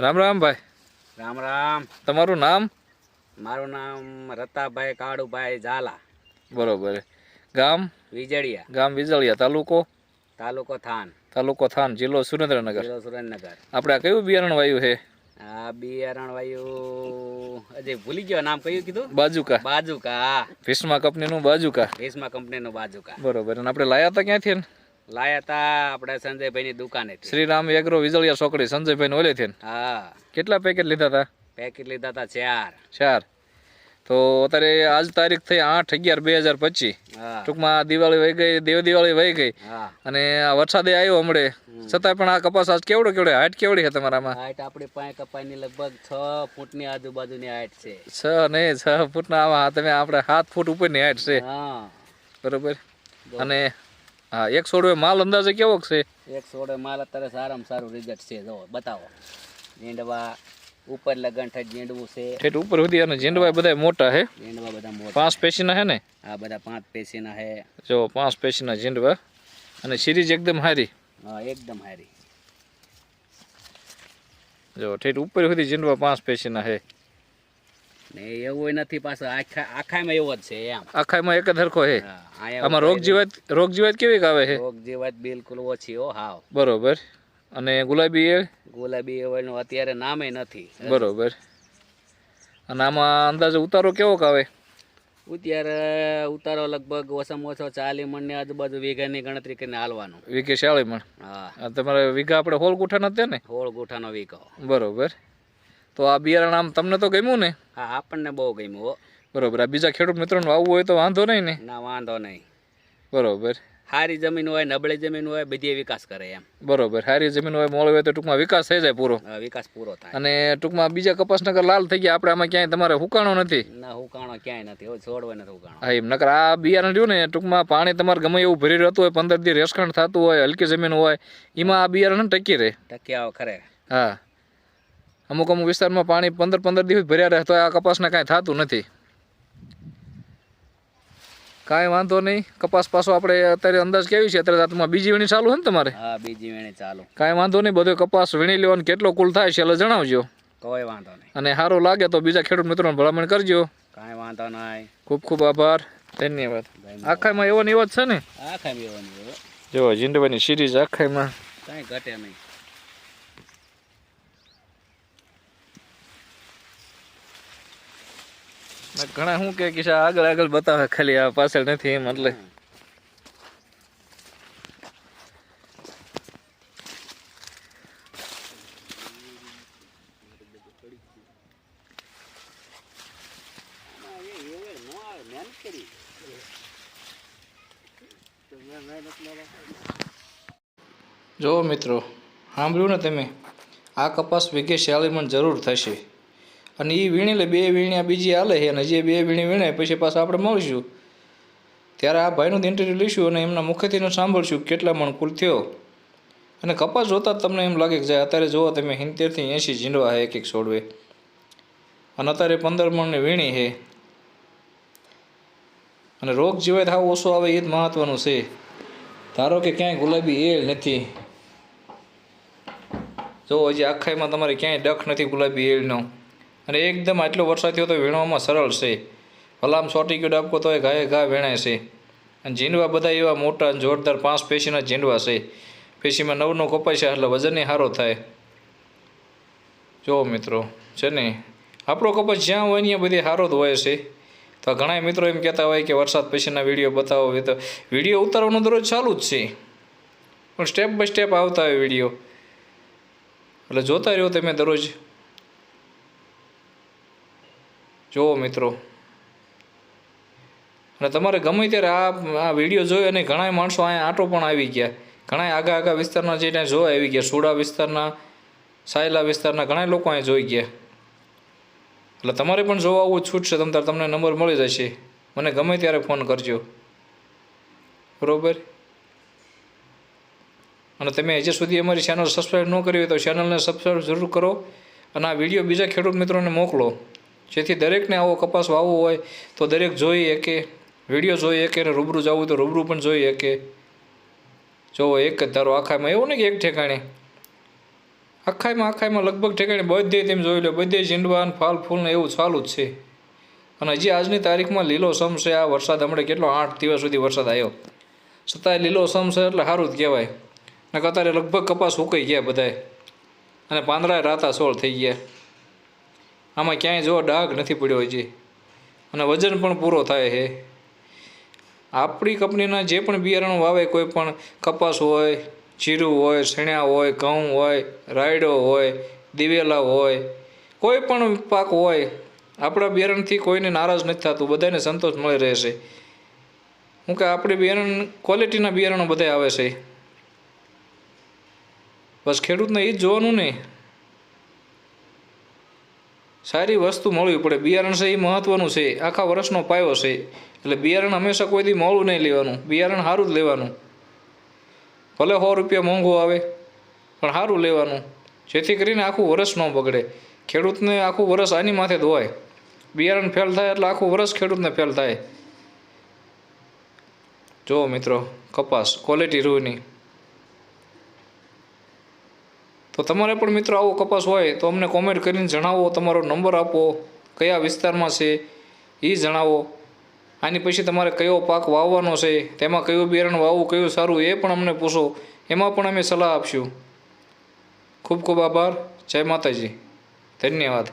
રામ રામ ભાઈ. રામ રામ. તમારું નામ? મારું નામ રતાભાઈ કાળુભાઈ ઝાલા. બરોબર. ગામ? વિજળિયા. ગામ વિજળિયા. તાલુકો? તાલુકો થાન. તાલુકો થાન જિલ્લો સુરેન્દ્રનગર. જિલ્લો સુરેન્દ્રનગર. આપણે આ કયું બિયારણ વાયુ છે? આ બિયારણ વાયુ અજય ભૂલી ગયો નામ કયું કીધું? બાજુકા. બાજુકા ભીષ્મા કંપનીનું બાજુકા. ભીષ્મા કંપનીનું બાજુકા. બરોબર. અને આપણે લાયા હતા ક્યાંથી? લાયા તા આપણે સંજયભાઈની દુકાને શ્રીરામ એગ્રો વિજળિયા સંજયભાઈ ને. હા. કેટલા પેકેટ લીધા હતા પેકેટ લીધા તા ચાર. ચાર. તો અત્યારે આજ તારીખ થઈ આઠ અગિયાર બે હજાર પચીસ. ટૂંકમાં દિવાળી વહી ગઈ દેવ દિવાળી વહી ગઈ. અને આ વરસાદે આવ્યો હમણે. છતાં પણ આ કપાસ આજ કેવડો કેવડે હાઈટ કેવડી છે તમારામાં? હાઈટ આપણી પાસે કપાઈની લગભગ છ ફૂટની આજુબાજુની હાઈટ છે. છ નહીં છ ફૂટના આમાં તમે આપણે સાત ફૂટ ઉપરની હાઈટ છે. બરોબર. અને હા એક સોડવે માલ અંદાજે કેવો છે? એક સોડે માલ અત્યારે સારામાં સારું રિઝલ્ટ છે જો બતાવો. ઝીંડવા ઉપર લગન થઈ ઝીંડવું છે. ઠેઠ ઉપર સુધી અને ઝીંડવા બધા મોટા છે ઝીંડવા બધા મોટા. પાંચ પેશીના હે ને? આ બધા પાંચ પેશીના છે જો પાંચ પેશીના ઝીંડવા. અને સિરીઝ એકદમ હારી. હા એકદમ હારી. જો ઠેઠ ઉપર સુધી ઝીંડવા પાંચ પેશીના હે. ને એવું નથી પાછું. આખા આખામાં એવો જ છે એમ. આખામાં એક ધરખો આયા આમાં રોગ જીવાત રોગ જીવાત કેવી આવે છે રોગ જીવાત બિલકુલ ઓછી હો હાવ. બરોબર. અને ગુલાબી એ? ગુલાબી એવાનું અત્યારે નામે નથી. બરોબર. અને આમાં અંદાજે ઉતારો કેવો આવે? અત્યારે ઉતારો લગભગ ઓછામાં ઓછો ચાલી ને આજુબાજુ વીઘાની ગણતરી કરીને હાલવાનું. વીઘે ચાલી મણ? હા. તમારે વીઘા આપણે હોળ ગુઠા નથી ને? હોળ ગોઠાનો વીઘો. બરોબર. તો આ બિયારણ આમ તમને તો ગમ્યું ને? હા આપણને બહુ ગમ્યું હો. બરોબર. આ બીજા ખેડૂત મિત્રોને વાવવું હોય તો વાંધો નહીં ને? ના વાંધો નહીં. બરોબર. સારી જમીન હોય નબળી જમીન હોય બધી વિકાસ કરે એમ. બરોબર. સારી જમીન હોય મોળી હોય તો ટૂંકમાં વિકાસ થઈ જાય પૂરો. વિકાસ પૂરો થાય. અને ટૂંકમાં બીજા કપાસનગર લાલ થઈ ગયા. આપણે આમાં ક્યાંય તમારે હુકાણો નથી? ના હુકાણો ક્યાંય નથી હોય છોડવા નથી હુકાણો. હા એમ. નકર આ બિયારણ રહ્યું ને ટૂંકમાં પાણી તમારે ગમે એવું ભરી રહેતું હોય પંદર દી રેસખંડ થતું હોય હલકી જમીન હોય એમાં આ બિયારણ ટકી રહે. ટક્યા ખરે. હા. અમુક અમુક વિસ્તારમાં પાણી પંદર પંદર દિવસ ભર્યા રહે તો આ કપાસને કાંઈ થતું નથી. કાંઈ વાંધો નહીં. કપાસ પાછો આપણે અત્યારે અંદાજ કેવી છે? અત્યારે તમારે બીજી વીણી ચાલુ છે ને તમારે? હા બીજી વીણી ચાલુ. કાંઈ વાંધો નહીં બધો કપાસ વીણી લેવાનો કેટલો કુલ થાય છે એટલે જણાવજો. કોઈ વાંધો નહીં. અને સારું લાગે તો બીજા ખેડૂત મિત્રોને ભલામણ કરજો. કાંઈ વાંધો નહીં. ખૂબ ખૂબ આભાર. ધન્યવાદ. આખામાં એવો ને એવો જ છે ને? આખા બેવાની હો જો ઝીંડવાની સિરીઝ આખામાં કાંઈ ઘટે નહીં. ઘણા શું કે કિસ્સા આગળ આગળ બતાવે ખાલી આ પાછળ નથી એમ, એટલે. જો મિત્રો, સાંભળ્યું ને તમે? આ કપાસ વીઘે ચાલી મણ જરૂર થશે. અને એ વીણી લે, બે વીણ્યા બીજી હાલે છે અને જે બે વીણી વીણે પછી પાછા આપણે મળીશું. ત્યારે આ ભાઈનું ઇન્ટરવ્યૂ લઈશું અને એમના મુખેથી સાંભળશું કેટલા મણ કુલ થયો. અને કપાસ જોતા તમને એમ લાગે કે જાય, અત્યારે જુઓ તમે સિત્તેરથી એંશી ઝીંડવા છે એક એક છોડવે. અને અત્યારે પંદર મણની વીણી છે અને રોગ જીવાય થાવ ઓછો આવે એ જ મહત્વનું છે. ધારો કે ક્યાંય ગુલાબી એળ નથી. જો હજી આખાઈમાં તમારે ક્યાંય ડખ નથી ગુલાબી એળનો અને એકદમ આટલો વરસાદ થયો તો વીણવામાં સરળ છે. ભલામ સોટી ગયો ડાબકો તો એ ઘાએ ઘા વેણાય છે. અને ઝીંડવા બધા એવા મોટા અને જોરદાર પાંચ પેશીના ઝીંડવા છે. પેશીમાં નવ નવ કપાય છે એટલે વજનને સારો થાય. જો મિત્રો, છે ને, આપણો કપાસ જ્યાં હોય ત્યાં બધી સારો જ હોય છે. તો ઘણા મિત્રો એમ કહેતા હોય કે વરસાદ પછીના વીડિયો બતાવો. તો વીડિયો ઉતારવાનો દરરોજ ચાલુ જ છે. પણ સ્ટેપ બાય સ્ટેપ આવતા હોય વીડિયો. એટલે જોતા રહ્યો તમે દરરોજ. જુઓ મિત્રો. અને તમારે ગમે ત્યારે આ આ વીડિયો જોયો અને ઘણા માણસો અહીંયા આટો પણ આવી ગયા. ઘણા આગા આગા વિસ્તારના જે ત્યાં જોવા આવી ગયા. સુડા વિસ્તારના, સાયલા વિસ્તારના ઘણા લોકો અહીંયા જોઈ ગયા. એટલે તમારે પણ જોવા આવવું છૂટશે. તમ તાર તમને નંબર મળી જશે. મને ગમે ત્યારે ફોન કરજો. બરોબર? અને તમે હજી સુધી અમારી ચેનલ સબસ્ક્રાઈબ ન કરી હોય તો ચેનલને સબસ્ક્રાઈબ જરૂર કરો. અને આ વીડિયો બીજા ખેડૂત મિત્રોને મોકલો. જેથી દરેકને આવો કપાસ વાવવો હોય તો દરેક જોઈ શકે, વીડિયો જોઈ શકે અને રૂબરૂ જવું તો રૂબરૂ પણ જોઈ શકે. જોવો એક જ ધારો, આખામાં એવું નહીં કે એક ઠેકાણે? આખાઈમાં આખાઈમાં લગભગ ઠેકાણે બધે તેમ જોઈ લો, બધે ઝીંડવા ને ફાલ, ફૂલ ને એવું ચાલુ જ છે. અને હજી આજની તારીખમાં લીલો સમ છે, આ વરસાદ હમણાં કેટલો, આઠ દિવસ સુધી વરસાદ આવ્યો. છતાંય લીલો સમ છે એટલે સારું જ કહેવાય. ને અત્યારે લગભગ કપાસ સુકાઈ ગયા બધાય. અને પાંદડાએ રાતા સોળ થઈ ગયા. આમાં ક્યાંય જો ડાઘ નથી પડ્યો હજી. અને વજન પણ પૂરો થાય છે આપણી કંપનીના જે પણ બિયારણો વાવે, કોઈ પણ કપાસ હોય, જીરું હોય, શણ્યા હોય, ઘઉં હોય, રાયડો હોય, દિવેલા હોય, કોઈ પણ પાક હોય, આપણા બિયારણથી કોઈને નારાજ નથી થતું, બધાને સંતોષ મળી રહેશે હું કે આપણે બિયારણ ક્વોલિટીના બિયારણો બધા આવે છે. બસ ખેડૂતને એ જ જોવાનું ને. સારી વસ્તુ મળવી પડે. બિયારણ છે એ મહત્ત્વનું છે. આખા વર્ષનો પાયો છે. એટલે બિયારણ હંમેશા કોઈથી મોડું નહીં લેવાનું. બિયારણ સારું જ લેવાનું. ભલે સો રૂપિયા મોંઘું આવે, પણ સારું લેવાનું. જેથી કરીને આખું વરસ ન બગડે. ખેડૂતને આખું વરસ આની માથે ધોવાય બિયારણ ફેલ થાય એટલે આખું વરસ ખેડૂતને ફેલ થાય. જુઓ મિત્રો, કપાસ ક્વોલિટી રૂની. તો તમારે પણ મિત્રો આવો કપાસ હોય તો અમને કોમેન્ટ કરીને જણાવો, તમારો નંબર આપો, કયા વિસ્તારમાં છે એ જણાવો. આની પછી તમારે કયો પાક વાવવાનો છે, તેમાં કયું બિયારણ વાવવું, કયું સારું, એ પણ અમને પૂછો. એમાં પણ અમે સલાહ આપશું. ખૂબ ખૂબ આભાર. જય માતાજી. ધન્યવાદ.